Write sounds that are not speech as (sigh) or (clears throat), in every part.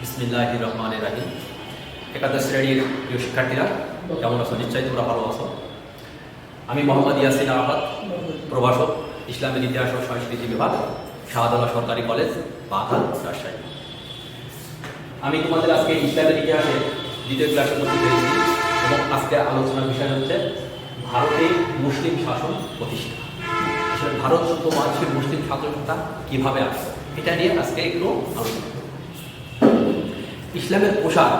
বিসমিল্লাহ রহমান রাহিম। একাদশ শ্রেণির প্রিয় শিক্ষার্থীরা, কেমন আছো? নিশ্চয়ই তোমরা ভালো আছো। আমি মোহাম্মদ ইয়াসিন আহমদ, প্রভাষক, ইসলামের ইতিহাস ও সংস্কৃতি বিভাগ সরকারি কলেজ রাজশাহী। আমি তোমাদের আজকে ইসলামের ইতিহাসে দ্বিতীয় উপস্থিত হয়েছি এবং আজকে আলোচনার বিষয় হচ্ছে ভারতে মুসলিম শাসন প্রতিষ্ঠা। ভারত মানুষের মুসলিম স্বাধীনতা কীভাবে আসে এটা নিয়ে আজকে একটু আলোচনা ইসলামের পোশাক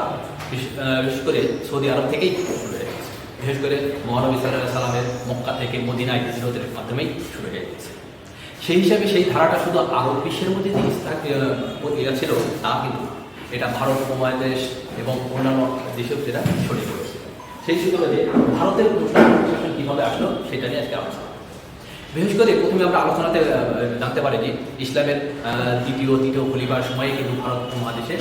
বিশেষ করে সৌদি আরব থেকেই শুরু হয়ে গেছে। বিশেষ করে মহানবী সাল্লাহ সাল্লামের মক্কা থেকে মদিনায় হিজরতের মাধ্যমেই শুরু হয়ে গেছে। সেই হিসাবে সেই ধারাটা শুধু আরব বিশ্বের মধ্যে যে ইসলাম ছিল, তা কিন্তু এটা ভারত উপমহাদেশ এবং অন্যান্য দেশেও যেটা ছড়িয়ে পড়েছে। সেই সুযোগে ভারতের কীভাবে আসলো, সেটা নিয়ে আজকে আলোচনা। বিশেষ করে প্রথমে আমরা আলোচনাতে জানতে পারি যে ইসলামের দ্বিতীয়, তৃতীয় খলিফার সময়ে কিন্তু ভারত উপমহাদেশে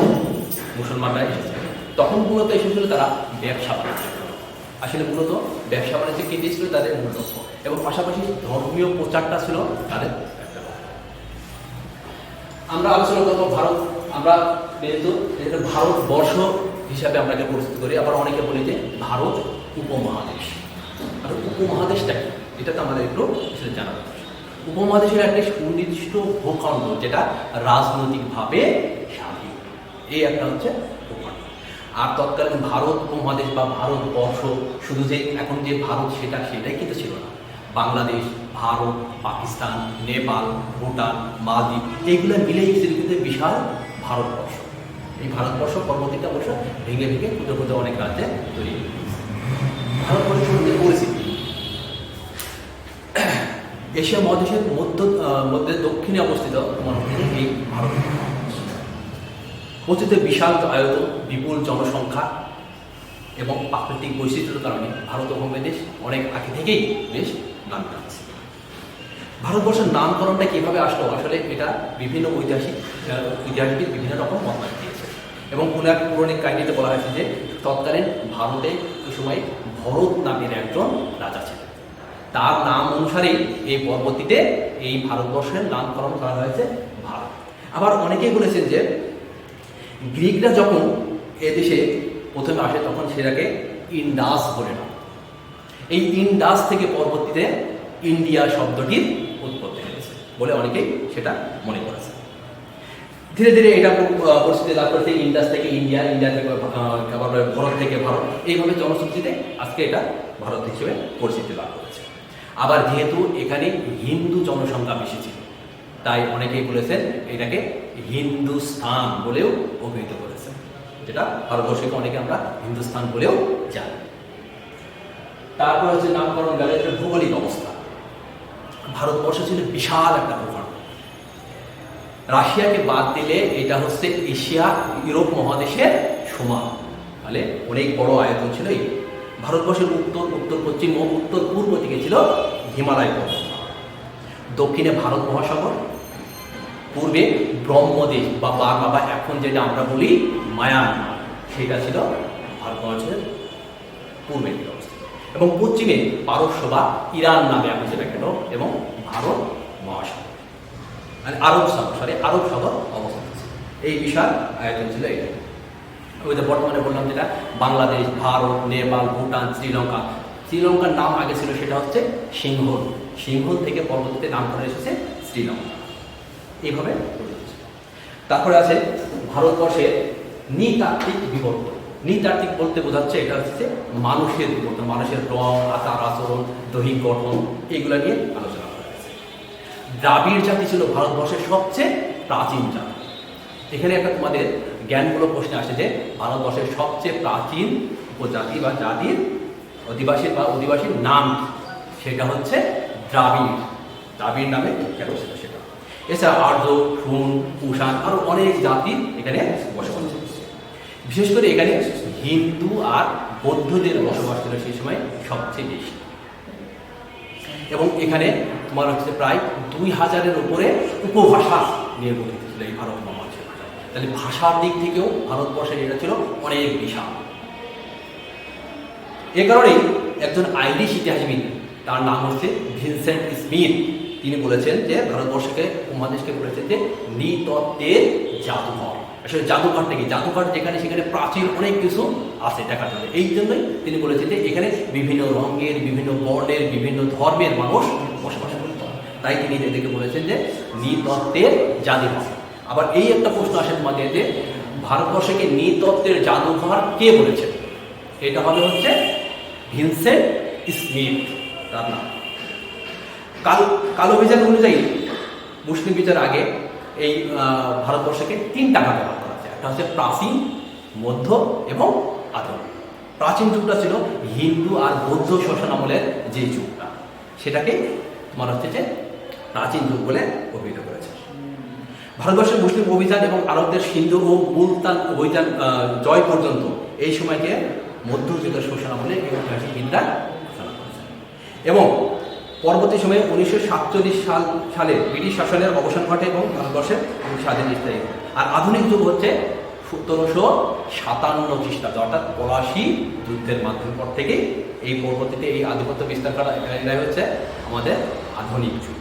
মুসলমানরা এসেছে। তখন মূলত এসেছিল তারা ব্যবসা বাণিজ্য। আসলে মূলত ব্যবসা বাণিজ্য কেন্দ্রে ছিল? তাদের মূল লক্ষ্য। এবং পাশাপাশি ধর্মীয় প্রচারটা ছিল তাদের আমরা আলোচনা করব ভারত, আমরা যেহেতু ভারতবর্ষ হিসাবে আমরা পরিচিত করি, আবার অনেকে বলি যে ভারত উপমহাদেশ। আর উপমহাদেশটা কি? এটা তো আমাদের একটু জানা। উপমহাদেশের একটা সুনির্দিষ্ট ভূখণ্ড, যেটা রাজনৈতিকভাবে স্বাধীন। এই একটা হচ্ছে আর তৎকালীন ভারত উপমহাদেশ বা ভারতবর্ষ, শুধু যে এখন যে ভারত সেটা, সেটাই কিন্তু ছিল না। বাংলাদেশ, ভারত, পাকিস্তান, নেপাল, ভুটান, মালদ্বীপ, এইগুলো মিলেই ছিল কিন্তু বিশাল ভারতবর্ষ। এই ভারতবর্ষ পরবর্তীতে অবশ্য ভেঙে ভেঙে ক্ষুদ্র ক্ষুদ্র অনেক রাজ্যে তৈরি পরিস্থিতি এশিয়া মহাদেশের মধ্য মধ্যে দক্ষিণে অবস্থিত তোমার এই ভারত। অতীতে বিশাল আয়তন, বিপুল জনসংখ্যা এবং প্রাকৃতিক বৈচিত্র্যের কারণে ভারত উপমহাদেশ অনেক আগে থেকেই বেশ নাম টানছে ভারতবর্ষের নামকরণটা কীভাবে আসলো? আসলে এটা বিভিন্ন ঐতিহাসিক ঐতিহাসিক বিভিন্ন রকম মতামত দিয়েছে। এবং কোনো এক পৌরাণিক কাহিনীতে বলা হয়েছে যে তৎকালীন ভারতে ওই সময় ভরত নামের একজন রাজা ছিলেন। তার নাম অনুসারেই এই পরবর্তীতে এই ভারতবর্ষের নামকরণ করা হয়েছে ভারত। আবার অনেকেই বলেছেন যে গ্রিকরা যখন এদেশে প্রথমে আসে, তখন সেটাকে ইন্ডাস বলে না এই ইন্ডাস থেকে পরবর্তীতে ইন্ডিয়া শব্দটির উৎপত্তি হয়েছে বলে অনেকেই সেটা মনে করেছে ধীরে ধীরে এটা পরিস্থিতি লাভ করেছে ইন্ডাস থেকে ইন্ডিয়া ইন্ডিয়া থেকে ভারত থেকে ভারত। এইভাবে জনশ্রুতিতে আজকে এটা ভারত হিসেবে পরিচিতি লাভ করেছে। আবার যেহেতু এখানে হিন্দু জনসংখ্যা বেশি ছিল, তাই অনেকেই বলেছেন এটাকে হিন্দুস্থান বলেও অভিহিত করেছেন, যেটা ভারতবর্ষকে অনেকে আমরা হিন্দুস্থান বলেও জানি। তারপর হচ্ছে নামকরণ গেলে একটা ভৌগোলিক অবস্থা। ভারতবর্ষ ছিল বিশাল একটা ভূখণ্ড। রাশিয়াকে বাদ দিলে এটা হচ্ছে এশিয়া, ইউরোপ মহাদেশের সমান। তাহলে অনেক বড় আয়তন ছিল এই ভারতবর্ষের উত্তর উত্তর পশ্চিম ও উত্তর পূর্ব দিকে ছিল হিমালয় পর্বত। দক্ষিণে ভারত মহাসাগর, পূর্বে ব্রহ্মদেশ বা বার্মা বা এখন যেটা আমরা বলি মায়ানমার, সেটা ছিল ভারতবর্ষের পূর্বে দিকে অবস্থিত। এবং পশ্চিমে পারস্য বা ইরান নামে এখন সেটা কেন? এবং ভারত মহাসাগর। মানে আরব সাগর সরি আরব সাগর অবস্থিত। এই বিশাল আয়োজন ছিল এটা ওই যে বর্তমানে বললাম যেটা, বাংলাদেশ, ভারত, নেপাল, ভুটান, শ্রীলঙ্কা। শ্রীলঙ্কার নাম আগে ছিল সেটা হচ্ছে সিংহল। সিংহল থেকে পরবর্তীতে নামকরণ এসেছে শ্রীলঙ্কা। এইভাবে তারপরে আছে ভারতবর্ষের নৃতাত্ত্বিক বিবর্তন। নৃতাত্ত্বিক বলতে বোঝাচ্ছে এটা হচ্ছে মানুষের বিবর্তন, মানুষের রং, আচার, আচরণ, দৈহিক গঠন, এগুলো নিয়ে আলোচনা করা হয়েছে। দ্রাবিড় জাতি ছিল ভারতবর্ষের সবচেয়ে প্রাচীন জাতি। এখানে একটা তোমাদের জ্ঞানমূলক প্রশ্ন আসে যে ভারতবর্ষের সবচেয়ে প্রাচীন উপজাতি বা জাতির অধিবাসী বা অধিবাসীর নাম সেটা হচ্ছে দ্রাবিড়। দ্রাবিড় নামে কেন ছিল সেটা। এছাড়া আর্য হুন কুষাণ আরও অনেক জাতি এখানে বসবাস করছে বিশেষ করে এখানে হিন্দু আর বৌদ্ধদের বসবাস ছিল সেই সময় সবচেয়ে বেশি। এবং এখানে তোমার হচ্ছে প্রায় দুই হাজারের উপরে উপভাষা নিয়ে গঠিত ছিল এই ভারত মহাদেশের তাহলে ভাষার দিক থেকেও ভারতবর্ষের এটা ছিল অনেক বিশাল। এ কারণেই একজন আইরিশ ইতিহাসবিদ, তার নাম হচ্ছে ভিনসেন্ট স্মিথ। তিনি বলেছেন যে ভারতবর্ষকে, উপমহাদেশকে বলেছেন যে নৃতত্ত্বের জাদুঘর। আসলে জাদুঘরটা কি জাদুঘর যেখানে সেখানে প্রাচীন অনেক কিছু আছে দেখার জন্য। এই জন্যই তিনি বলেছেন যে এখানে বিভিন্ন রঙের, বিভিন্ন বর্ণের, বিভিন্ন ধর্মের মানুষ বসবাস করত। তাই তিনি এদেরকে বলেছেন যে নৃতত্ত্বের জাদুঘর। আবার এই একটা প্রশ্ন আসে তোমাদের যে ভারতবর্ষকে নৃতত্ত্বের জাদুঘর কে বলেছে? এটা হবে হচ্ছে ভিনসেন্ট স্মিথ তার নাম কাল, কালো অভিযান অনুযায়ী মুসলিম বিচার আগে এই ভারতবর্ষকে তিনটা ভাগে ব্যবহার করা আছে একটা হচ্ছে প্রাচীন, মধ্য এবং আধুনিক প্রাচীন যুগটা ছিল হিন্দু আর বৌদ্ধ শাসন আমলের যে যুগটা। সেটাকে তোমার হচ্ছে যে প্রাচীন যুগ বলে অভিহিত করেছে। ভারতবর্ষের মুসলিম অভিযান এবং আরবদের সিন্ধু ও মুলতান অভিযান জয় পর্যন্ত এই সময়কে মধ্যযুগের শোষণ আমলে এই ঐতিহাসিকবিদরা ঘোষণা করেছেন এবং পরবর্তী সময়ে উনিশশো সাতচল্লিশ সাল, সালে ব্রিটিশ শাসনের অবসান ঘটে এবং ভারতবর্ষের স্বাধীন স্থায়ী আর আধুনিক যুগ হচ্ছে সতেরোশো সাতান্ন খ্রিস্টাব্দ, অর্থাৎ পলাশি যুদ্ধের মাধ্যম। পর থেকে এই পরবর্তীতে এই আধিপত্য বিস্তার করা হচ্ছে আমাদের আধুনিক যুগ।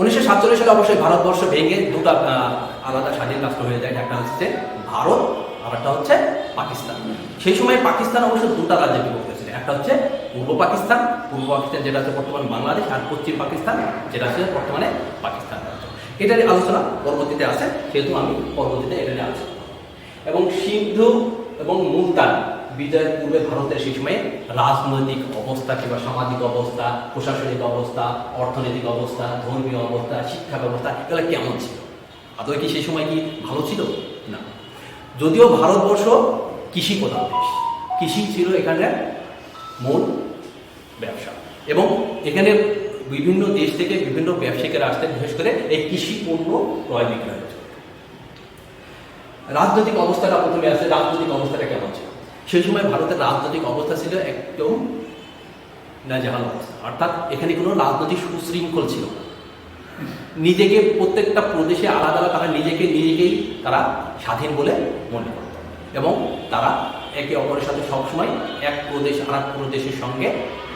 উনিশশো সাতচল্লিশ সালে অবশ্যই ভারতবর্ষ ভেঙে দুটো আলাদা স্বাধীন রাষ্ট্র হয়ে যায়, একটা হচ্ছে ভারত আর একটা হচ্ছে পাকিস্তান। সেই সময় পাকিস্তান অবশ্য দুটো রাজ্যে বিভক্ত ছিল, একটা হচ্ছে পূর্ব পাকিস্তান পূর্ব পাকিস্তান যেটা হচ্ছে বর্তমান বাংলাদেশ, আর পশ্চিম পাকিস্তান যেটা হচ্ছে বর্তমানে পাকিস্তান রাজ্য। এটারই আলোচনা পরবর্তীতে আছে, সেহেতু আমি পরবর্তীতে এটা নিয়ে আলোচনা এবং সিন্ধু এবং মুলতান বিজয়ের পূর্বে ভারতের সেই সময়ে রাজনৈতিক অবস্থা কিংবা সামাজিক অবস্থা, প্রশাসনিক অবস্থা, অর্থনৈতিক অবস্থা, ধর্মীয় অবস্থা, শিক্ষা ব্যবস্থা, এগুলো কেমন ছিল? আদৌ কি সেই সময় কি ভালো ছিল? না। যদিও ভারতবর্ষ কৃষি প্রধান দেশ, কৃষি ছিল এখানে মূল ব্যবসা। এবং এখানে বিভিন্ন দেশ থেকে বিভিন্ন ব্যবসায়িকেরা আসতেন, বিশেষ করে এই কৃষি পণ্য ক্রয় বিক্রয় রাজনৈতিক অবস্থাটা প্রথমে আছে রাজনৈতিক অবস্থাটা কেমন ছিল? সেই সময় ভারতের রাজনৈতিক অবস্থা ছিল একদম নাজেহাল অবস্থা। অর্থাৎ এখানে কোনো রাজনৈতিক সুশৃঙ্খল ছিল নিজেকে প্রত্যেকটা প্রদেশে আলাদা আলাদা তারা নিজেকে নিজেকেই তারা স্বাধীন বলে মনে করত। এবং তারা একে অপরের সাথে সবসময় এক প্রদেশ আর এক প্রদেশের সঙ্গে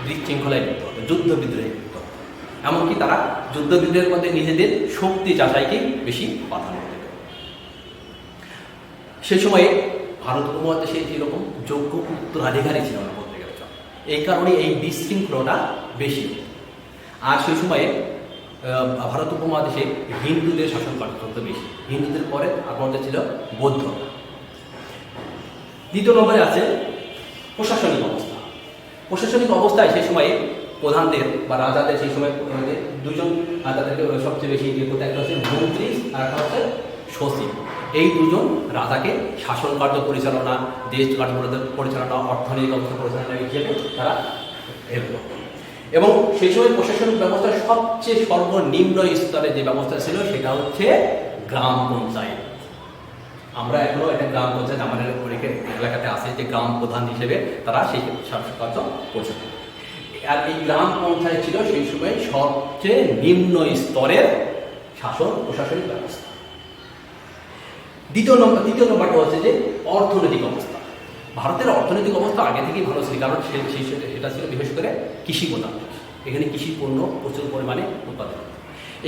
বিশৃঙ্খলায় লিপ্ত হতো যুদ্ধ বিদ্রোহে লিপ্ত হতো। এমনকি তারা যুদ্ধ বিদ্রোহের মধ্যে নিজেদের শক্তি যাচাইকেই বেশি প্রাধান্য দিত সে সময়ে ভারত উপমহাদেশে যেরকম যোগ্য উত্তরাধিকারী ছিল না বলতে গেলে এই কারণে এই বিশৃঙ্খলতা বেশি। আর সেই সময়ে ভারত উপমহাদেশে হিন্দুদের শাসন কার্যক্রম বেশি। হিন্দুদের পরে আপনাদের ছিল বৌদ্ধ। দ্বিতীয় নম্বরে আছে প্রশাসনিক অবস্থা। প্রশাসনিক অবস্থায় সেই সময়ে প্রধানদের বা রাজাদের সেই সময় দুজন তাদেরকে সবচেয়ে বেশি ইয়ে করতে একটা হচ্ছে মন্ত্রী আর একটা হচ্ছে সচিব। এই দুজন রাজাকে শাসন কার্য পরিচালনা, দেশ কার্য পরিচালনা, অর্থনৈতিক অবস্থা পরিচালনা হিসেবে তারা এবং সেই সময় প্রশাসনিক ব্যবস্থার সবচেয়ে সর্বনিম্ন স্তরে যে ব্যবস্থা ছিল সেটা হচ্ছে গ্রাম পঞ্চায়েত। আমরা এখনও একটা গ্রাম পঞ্চায়েত আমাদের অনেকে এলাকাতে আছে যে গ্রাম প্রধান হিসেবে তারা সেই শাসন কার্য করছে। আর এই গ্রাম পঞ্চায়েত ছিল সেই সময় সবচেয়ে নিম্ন স্তরের শাসন, প্রশাসনিক ব্যবস্থা। দ্বিতীয় নম্বর দ্বিতীয় নম্বরটা হচ্ছে যে অর্থনৈতিক অবস্থা। ভারতের অর্থনৈতিক অবস্থা আগে থেকেই ভালো ছিল, কারণ সেটা ছিল বিশেষ করে কৃষি প্রধান এখানে কৃষি পণ্য প্রচুর পরিমাণে উৎপাদন।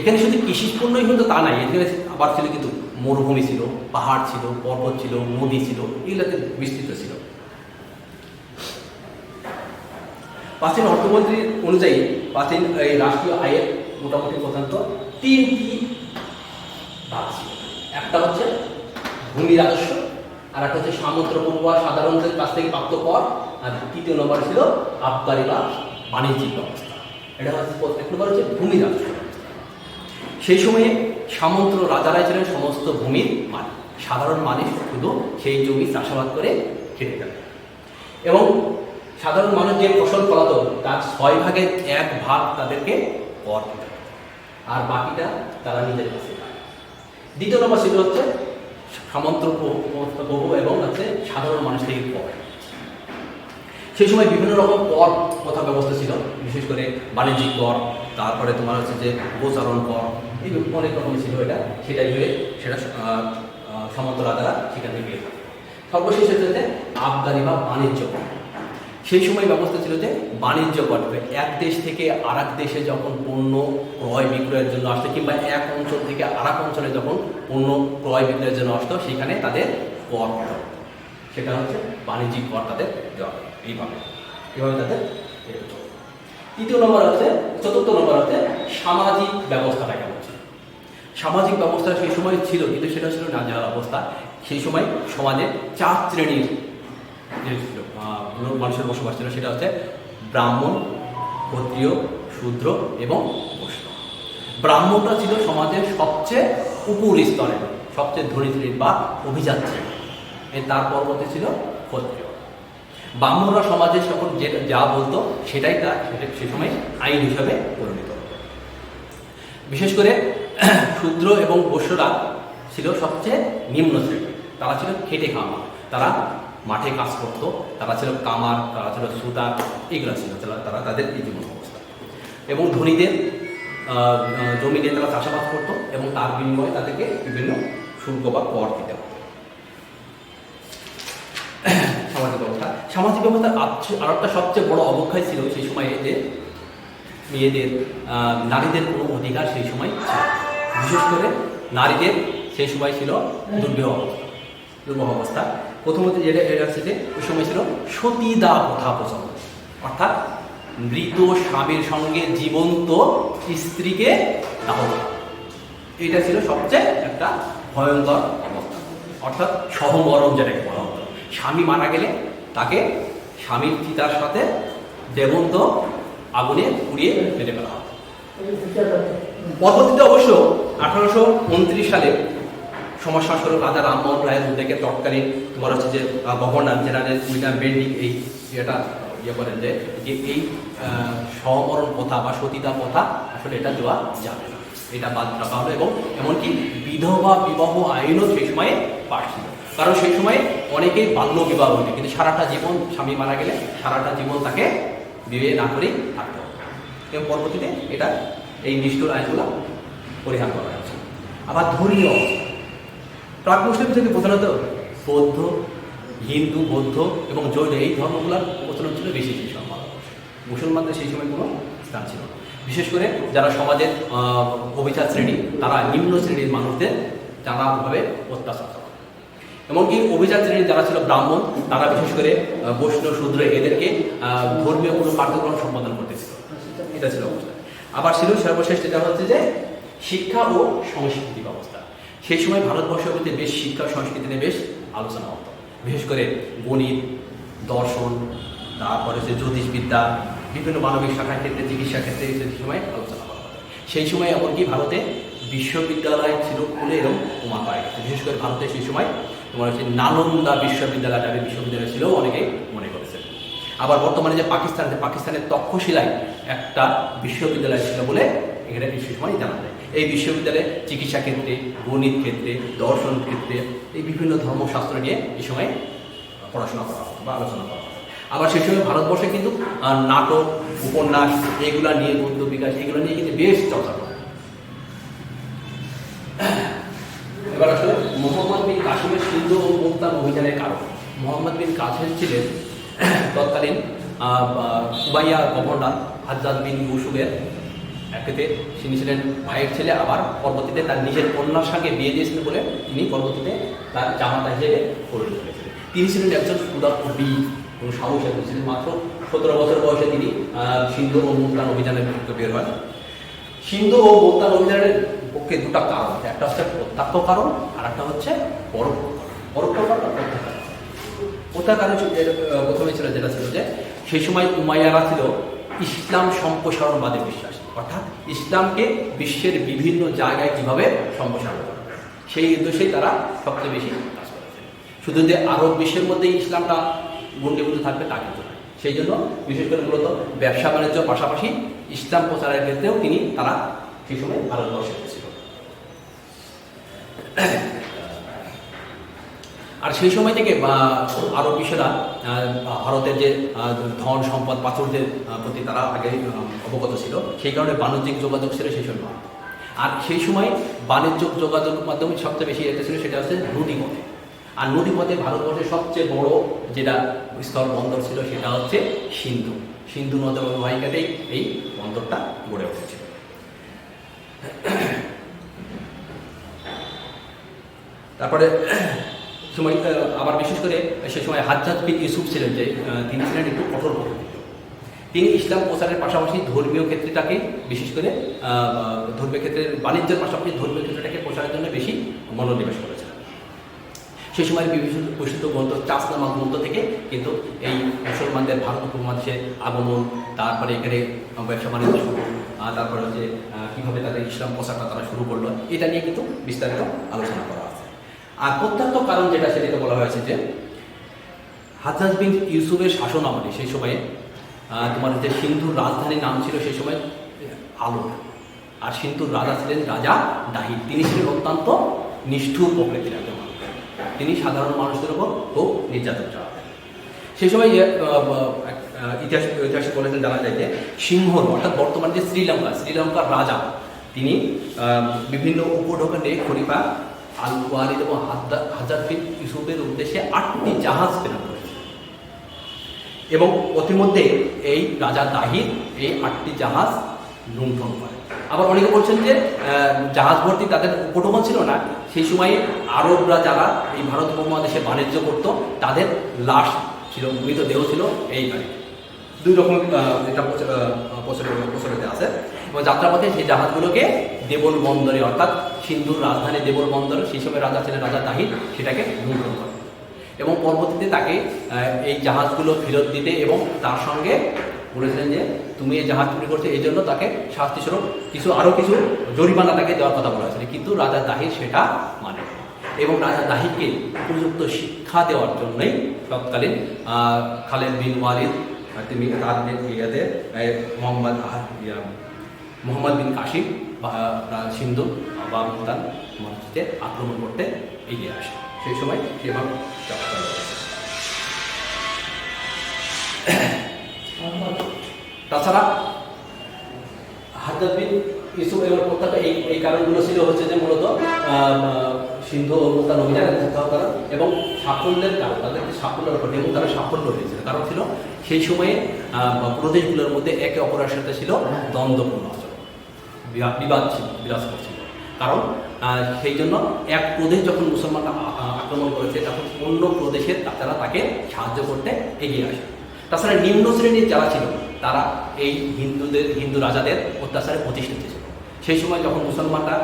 এখানে শুধু কৃষি পণ্যই কিন্তু তা নাই, এখানে আবার ছিল কিন্তু মরুভূমি ছিল, পাহাড় ছিল, পর্বত ছিল, নদী ছিল, এগুলোতে বিস্তৃত ছিল। প্রাচীন অর্থমন্ত্রী অনুযায়ী প্রাচীন এই রাষ্ট্রীয় আয়ের মোটামুটি প্রধানত তিনটি ভাগ ছিল। একটা হচ্ছে ভূমি রাজস্ব, আর একটা হচ্ছে সামুদ্র পড়ুয়া, সাধারণদের কাছ থেকে প্রাপ্ত কর, আর তৃতীয় নম্বর ছিল আবগারি বা বাণিজ্যিক ব্যবস্থা। এটা হচ্ছে এক নম্বর হচ্ছে ভূমি রাজস্ব। সেই সময়ে সামন্ত রাজারাই ছিলেন সমস্ত ভূমির মালিক, সাধারণ মানুষ শুধু সেই জমি চাষাবাদ করে খেতে গেল এবং সাধারণ মানুষ যে ফসল ফলাতো, তার ছয় ভাগের এক ভাগ তাদেরকে কর আর বাকিটা তারা নিজের কাছে দ্বিতীয় নম্বর ছিল হচ্ছে সামন্ত বহু এবং হচ্ছে সাধারণ মানুষ থেকে কর সেই সময় বিভিন্ন রকম কর কথা ব্যবস্থা ছিল, বিশেষ করে বাণিজ্যিক কর, তারপরে তোমার হচ্ছে যে গোচারণ কর, এই অনেক রকম ছিল এটা সেটাই হয়ে সেটা সামন্ত রাজারা সেখান থেকে। সর্বশেষ হচ্ছে যে আবগারি বা বাণিজ্য কর সেই সময় ব্যবস্থা ছিল যে বাণিজ্য করবে এক দেশ থেকে আর দেশে যখন পণ্য ক্রয় বিক্রয়ের জন্য আসতো কিংবা এক অঞ্চল থেকে আর অঞ্চলে যখন পণ্য ক্রয় বিক্রয়ের জন্য আসতো, সেখানে তাদের কর সেটা হচ্ছে বাণিজ্যিক কর তাদের দেওয়া এইভাবে। এইভাবে তাদের তৃতীয় নম্বর হচ্ছে, চতুর্থ নম্বর হচ্ছে সামাজিক ব্যবস্থাটা কেমন ছিল? সামাজিক ব্যবস্থা সেই সময় ছিল, কিন্তু সেটা ছিল যাওয়ার অবস্থা। সেই সময় সমাজে চার শ্রেণির যে ছিল মানুষের বসবাস ছিল, সেটা হচ্ছে ব্রাহ্মণ, ক্ষত্রিয়, শূদ্র এবং বৈষ্ণব। ব্রাহ্মণটা ছিল সমাজের সবচেয়ে উপর স্তরে, সবচেয়ে ধনী বা অভিজাত শ্রেণি এর তার পরবর্তী ছিল ক্ষত্রিয়। ব্রাহ্মণরা সমাজে সকল যে যা বলতো, সেটাই তার সে সময় আইন হিসাবে পরিণত। বিশেষ করে (clears throat) শূদ্র এবং বৈশ্যরা ছিল সবচেয়ে নিম্ন শ্রেণি তারা ছিল খেটে খাওয়া তারা মাঠে কাজ করতো। তারা ছিল কামার, তারা ছিল সুতার, এগুলো ছিল। তারা- তাদের জীবন অবস্থা। এবং ধনীদের জমি নিয়ে তারা চাষাবাদ করতো এবং তার বিনিময়ে তাদেরকে বিভিন্ন শুল্ক বা কর দিতে হতো। সামাজিক ব্যবস্থা। সামাজিক ব্যবস্থা আর একটা সবচেয়ে বড় অবক্ষয় ছিল সেই সময় যে মেয়েদের নারীদের কোনো অধিকার সেই সময় ছিল বিশেষ করে নারীদের সেই সময় ছিল দুর্বিহ অবস্থা, দুর্বহ অবস্থা। প্রথমত যেটা এটা হচ্ছে যে ওই সময় ছিল সতীদা প্রথা প্রচলন। অর্থাৎ মৃত স্বামীর সঙ্গে জীবন্ত স্ত্রীকে দাহ এটা ছিল সবচেয়ে একটা ভয়ঙ্কর অবস্থা। অর্থাৎ সহমরণ যেটাকে বলা হতো। স্বামী মারা গেলে তাকে স্বামীর চিতার সাথে দেবন্ত আগুনে পুড়িয়ে ফেলে ফেলা হতো পরবর্তীতে অবশ্য আঠারোশো উনত্রিশ সালে সমাজ সংস্কারক রাজা রামমোহন রায়ের উদ্যোগে তৎকালীন তোমার হচ্ছে যে গভর্নর জেনারেল উইলিয়াম বেন্ডিং এই এটা ইয়ে করেন যে যে এই আহ, সহমরণ প্রথা বা সতীদা প্রথা আসলে এটা দেওয়া যাবে না। এটা বাদ রাখা হলো এবং এমনকি বিধবা বিবাহ আইনও সেই সময়ে পাশ কারণ সেই সময়ে অনেকেই বাল্য বিবাহ হতো কিন্তু সারাটা জীবন স্বামী মারা গেলে সারাটা জীবন তাকে বিয়ে না করেই থাকতে হবে। এবং পরবর্তীতে এটা এই নিষ্ঠুর আইনগুলো পরিহার করা হয়েছে। আবার ধর্মীয় প্রাক মুসলিম থেকে প্রধানত বৌদ্ধ হিন্দু বৌদ্ধ এবং জৈন এই ধর্মগুলোর প্রচলন ছিল বেশি সেই সময় মুসলমানদের সেই সময় কোনো স্থান ছিল না। বিশেষ করে যারা সমাজের অভিজাত শ্রেণি, তারা নিম্ন শ্রেণির মানুষদের নানাভাবে অত্যাচার করে। এমনকি অভিজাত শ্রেণির যারা ছিল ব্রাহ্মণ, তারা বিশেষ করে বৈষ্ণব, শূদ্র এদেরকে ধর্মীয় কোনো কার্যক্রম সম্পাদন করতেছিল এটা ছিল অবস্থা। আবার ছিল সর্বশেষ যেটা হচ্ছে যে, শিক্ষা ও সংস্কৃতি ব্যবস্থা। সেই সময় ভারতবর্ষের মধ্যে বেশ শিক্ষা সংস্কৃতি নিয়ে বেশ আলোচনা হতো। বিশেষ করে গণিত, দর্শন তারপরে হচ্ছে জ্যোতিষবিদ্যা, বিভিন্ন মানবিক শাখার ক্ষেত্রে, চিকিৎসা ক্ষেত্রে সেই সময় আলোচনা করা হতো সেই সময় এমনকি ভারতে বিশ্ববিদ্যালয় ছিল খুলে এবং কমা পায় গেছে। বিশেষ করে ভারতে সেই সময় তোমার হচ্ছে নালন্দা বিশ্ববিদ্যালয় টাইপের বিশ্ববিদ্যালয় ছিল অনেকেই মনে করেছে আবার বর্তমানে যে পাকিস্তান আছে, পাকিস্তানের তক্ষশিলায় একটা বিশ্ববিদ্যালয় ছিল বলে এখানে সেই সময় জানা যায়। এই বিশ্ববিদ্যালয়ে চিকিৎসা ক্ষেত্রে, গণিত ক্ষেত্রে, দর্শন ক্ষেত্রে, এই বিভিন্ন ধর্মশাস্ত্র নিয়ে এই সময় পড়াশোনা করা হতো বা আলোচনা করা আবার সেই সময় ভারতবর্ষে কিন্তু নাটক, উপন্যাস, এগুলা নিয়ে বৌদ্ধ বিকাশ, এগুলো নিয়ে কিন্তু বেশ চর্চা করে এবার আসলে মোহাম্মদ বিন কাসিমের সিন্ধু ও মুক্তার অভিযানের কারণ। মোহাম্মদ বিন কাসিম ছিলেন তৎকালীন উবাইয়া গভর্নর হাজ্জাদ বিন ইউসুফের একেতে তিনি ছিলেন ভাইয়ের ছেলে, আবার পরবর্তীতে তার নিজের কন্যার সঙ্গে বিয়ে দিয়েছিলেন বলে তিনি পরবর্তীতে তার জামাতা হিসেবে হয়েছিলেন। তিনি ছিলেন একজন সুদক্ষ বীর। এবং সাহস ছিলেন মাত্র সতেরো বছর বয়সে তিনি সিন্ধু ও মুক্তান অভিযানের বিরুদ্ধে বের হন। সিন্ধু ও মুক্তান অভিযানের পক্ষে দুটা কারণ একটা হচ্ছে প্রত্যক্ষ কারণ, আর একটা হচ্ছে পরোক্ষ কারণ। কারণ ছিল- প্রথমে ছিল, যেটা ছিল যে সেই সময় উমাইয়ারা ছিল ইসলাম সম্প্রসারণবাদে বিশ্বাস। অর্থাৎ ইসলামকে বিশ্বের বিভিন্ন জায়গায় কীভাবে সম্প্রসারণ করা। সেই উদ্দেশ্যেই তারা সবচেয়ে বেশি কাজ করেছে। শুধু যে আরব বিশ্বের মধ্যেই ইসলামটা গণ্ডিভূত থাকবে তা কিন্তু নয় সেই জন্য বিশেষ করে মূলত ব্যবসা বাণিজ্য পাশাপাশি ইসলাম প্রচারের ক্ষেত্রেও তিনি তারা সেই সময় ভারতবর্ষে এসেছিল। আর সেই সময় থেকে, বা আরব বিশ্বেরা ভারতের যে ধন সম্পদ পাথরদের প্রতি তারা আগে অবগত ছিল, সেই কারণে বাণিজ্যিক যোগাযোগ ছিল সেই সময়। আর সেই সময় বাণিজ্য যোগাযোগ মাধ্যমে সবচেয়ে বেশি এটা ছিল, সেটা হচ্ছে নদী পথে আর নদীপথে ভারতবর্ষের সবচেয়ে বড় যেটা স্থল বন্দর ছিল, সেটা হচ্ছে সিন্ধু। সিন্ধু নদের অববাহিকাতেই এই বন্দরটা গড়ে উঠেছিল। তারপরে সময় আবার বিশেষ করে সে সময় হাজ্জাদ বিন ইউসুফ ছিলেন যে তিনি ছিলেন একটু কঠোর প্রকৃতির। তিনি ইসলাম প্রচারের পাশাপাশি ধর্মীয় ক্ষেত্রটাকে বিশেষ করে ধর্মীয় ক্ষেত্রের বাণিজ্যের পাশাপাশি ধর্মীয় ক্ষেত্রটাকে প্রচারের জন্য বেশি মনোনিবেশ করেছিলেন সেই সময় বিভিন্ন প্রসিদ্ধ গ্রন্থ চাষনামা গ্রন্থ থেকে কিন্তু এই মুসলমানদের ভারত উপমহাদেশে আগমন, তারপরে এখানে ব্যবসা বাণিজ্য শুরু তারপরে হচ্ছে কীভাবে তাদের ইসলাম প্রচারটা তারা শুরু করল, এটা নিয়ে কিন্তু বিস্তারিত আলোচনা করা আছে। আর প্রত্যন্ত কারণ যেটা সেটাকে বলা হয়েছে যে হাজাজ বিন ইউসুফের শাসন আমলে সেই সময়ে তোমার যে সিন্ধুর রাজধানীর নাম ছিল সেই সময় আলোর আর সিন্ধুর রাজা ছিলেন রাজা দাহিদ। তিনি ছিলেন অত্যন্ত নিষ্ঠুর প্রকৃতির তিনি সাধারণ মানুষদের উপর খুব নির্যাতন চালাতেন। সেই সময় ইয়ে, ইতিহাস ইতিহাসে বলেছেন জানা যায় যে সিংহর অর্থাৎ বর্তমানে যে শ্রীলঙ্কা শ্রীলঙ্কার রাজা তিনি বিভিন্ন উপঢৌকনে খলিফা আল ওয়ালিদ এবং হাজার বিন ইউসুফের উদ্দেশ্যে আটটি জাহাজ প্রেরণ করেছে এবং অতিমধ্যে এই রাজা দাহির এই আটটি জাহাজ লুণ্ঠন করে। আবার অনেকে বলছেন যে জাহাজ ভর্তি তাদের উপটোকন ছিল না। সেই সময়ে আরবরা যারা এই ভারত উপমহাদেশে বাণিজ্য করত, তাদের লাশ ছিল মৃতদেহ ছিল এই গাড়িতে দুই রকম এটা প্রচলিত আছে। এবং যাত্রাপথে সেই জাহাজগুলোকে দেবল বন্দরে, অর্থাৎ সিন্ধুর রাজধানী দেবল বন্দরে, সেই সময় রাজা ছিলেন রাজা তাহির, সেটাকে লুণ্ঠন করে এবং পরবর্তীতে তাকে এই জাহাজগুলো ফেরত দিতে এবং তার সঙ্গে বলেছিলেন যে তুমি এই জাহাজ চুরি করছ, এই জন্য তাকে শাস্তিস্বরূপ কিছু আরও কিছু জরিমানা তাকে দেওয়ার কথা বলা হয়েছিল কিন্তু রাজা দাহির সেটা মানে এবং রাজা দাহিরকে উপযুক্ত শিক্ষা দেওয়ার জন্যই তৎকালীন খালেদ বিন ওয়ালিদ তিনি তার ইয়েতে মোহাম্মদ মোহাম্মদ বিন কাশিম বা সিন্ধু, বা মুলতান মসজিদে আক্রমণ করতে এগিয়ে আসে। সেই সময় সেভাবে। তাছাড়া হাজার বিন এবার প্রত্যেকটা এই এই কারণগুলো ছিল হচ্ছে যে মূলত সিন্ধু ও অভিযানের উদ্ধার করা এবং সাফল্যের কারণ, তাদের যে সাফল্যের ঘটে এবং তারা সাফল্য হয়েছিল কারণ ছিল সেই সময়ে প্রদেশগুলোর মধ্যে একে অপরের সাথে ছিল দ্বন্দ্বপূর্ণ আচরণ বিবাদ ছিল বিরাজ করছিল কারণ সেই জন্য এক প্রদেশ যখন মুসলমানরা আক্রমণ করেছে, তখন অন্য প্রদেশের তারা তাকে সাহায্য করতে এগিয়ে আসে। তাছাড়া নিম্ন শ্রেণির যারা ছিল, তারা এই হিন্দুদের, হিন্দু রাজাদের অত্যাচারে প্রতিষ্ঠিত ছিল। সেই সময় যখন মুসলমানরা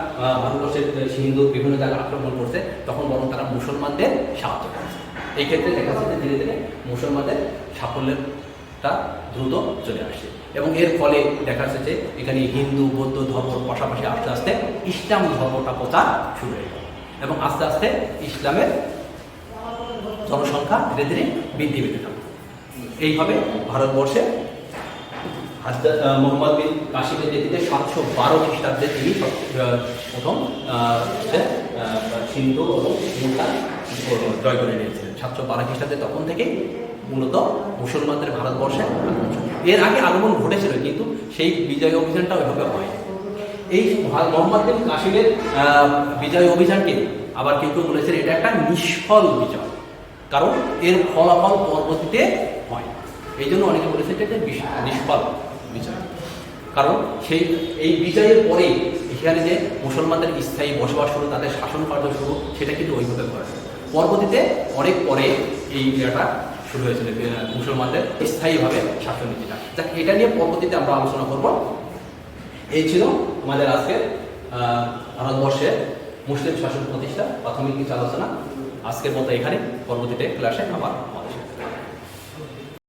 ভারতবর্ষের হিন্দু বিভিন্ন জায়গায় আক্রমণ করছে, তখন বরং তারা মুসলমানদের সাহায্য করেছে। এই ক্ষেত্রে দেখা যাচ্ছে ধীরে ধীরে মুসলমানদের সাফল্যেরটা দ্রুত চলে আসছে। এবং এর ফলে দেখা যাচ্ছে যে এখানে হিন্দু, বৌদ্ধ ধর্মর পাশাপাশি আস্তে আস্তে ইসলাম ধর্মটা প্রচার শুরু হয়ে গেল। এবং আস্তে আস্তে ইসলামের জনসংখ্যা ধীরে ধীরে বৃদ্ধি পেতে থাকবে এইভাবে ভারতবর্ষে মোহাম্মদ বিন কাশিমের নেতৃত্বে সাতশো বারো খ্রিস্টাব্দে তিনি প্রথম সিন্ধু এবং মুলতান জয় করে নিয়েছিলেন। সাতশো বারো খ্রিস্টাব্দে তখন থেকে মূলত মুসলমানদের ভারতবর্ষে এর আগে আগমন ঘটেছিল, কিন্তু সেই বিজয় অভিযানটা ওইভাবে হয় এই মহা- মোহাম্মদ বিন কাশিমের বিজয় অভিযানকে আবার কেউ কেউ বলেছেন এটা একটা নিষ্ফল বিজয় কারণ এর ফলাফল পরবর্তীতে হয়। এই জন্য অনেকে বলেছে যে নিষ্ফল বিজয় কারণ সেই এই বিজয়ের পরেই এখানে যে মুসলমানদের স্থায়ী বসবাস শুরু তাদের শাসন কার্য শুরু সেটা কিন্তু ওইভাবে করে পরবর্তীতে অনেক পরে এই ইয়েটা শুরু হয়েছিল মুসলমানদের স্থায়ীভাবে শাসন নীতিটা। যাক এটা নিয়ে পরবর্তীতে আমরা আলোচনা করব। এই ছিল আমাদের আজকের আহ, ভারতবর্ষের মুসলিম শাসন প্রতিষ্ঠা প্রাথমিক কিছু আলোচনা। আজকের মতো এখানে পরবর্তীতে ক্লাসে আবার।